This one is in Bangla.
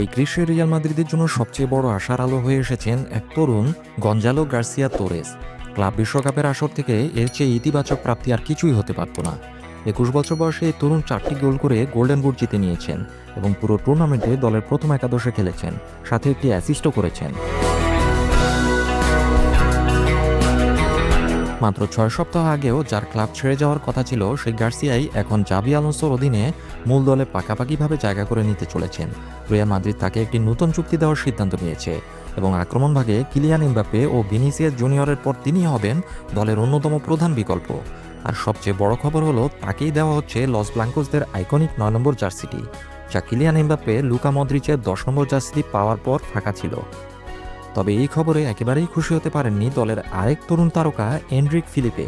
এই গ্রীষ্মে রিয়াল মাদ্রিদের জন্য সবচেয়ে বড় আশার আলো হয়ে এসেছেন এক তরুণ, গঞ্জালো গার্সিয়া তোরেস। ক্লাব বিশ্বকাপের আসর থেকে এর চেয়ে ইতিবাচক প্রাপ্তি আর কিছুই হতে পারত না। একুশ বছর বয়সে এই তরুণ চারটি গোল করে গোল্ডেন বুট জিতে নিয়েছেন এবং পুরো টুর্নামেন্টে দলের প্রথম একাদশে খেলেছেন, সাথে একটি অ্যাসিস্টও করেছেন। মাত্র ছয় সপ্তাহ আগেও যার ক্লাব ছেড়ে যাওয়ার কথা ছিল, সেই গার্সিয়াই এখন জাবি আলোনসোর অধীনে মূল দলে পাকাপাকিভাবে জায়গা করে নিতে চলেছেন। রিয়াল মাদ্রিদ তাকে একটি নতুন চুক্তি দেওয়ার সিদ্ধান্ত নিয়েছে এবং আক্রমণ ভাগে কিলিয়ান এমবাপ্পে ও ভিনিসিয়াস জুনিয়রের পর তিনি হবেন দলের অন্যতম প্রধান বিকল্প। আর সবচেয়ে বড় খবর হলো, তাকেই দেওয়া হচ্ছে লস ব্লাঙ্কোসদের আইকনিক নয় নম্বর জার্সিটি, যা কিলিয়ান এমবাপ্পে লুকা মদ্রিচের দশ নম্বর জার্সিটি পাওয়ার পর ফাঁকা ছিল। তবে এই খবরে একেবারেই খুশি হতে পারেননি দলের আরেক তরুণ তারকা এন্ড্রিক ফিলিপে।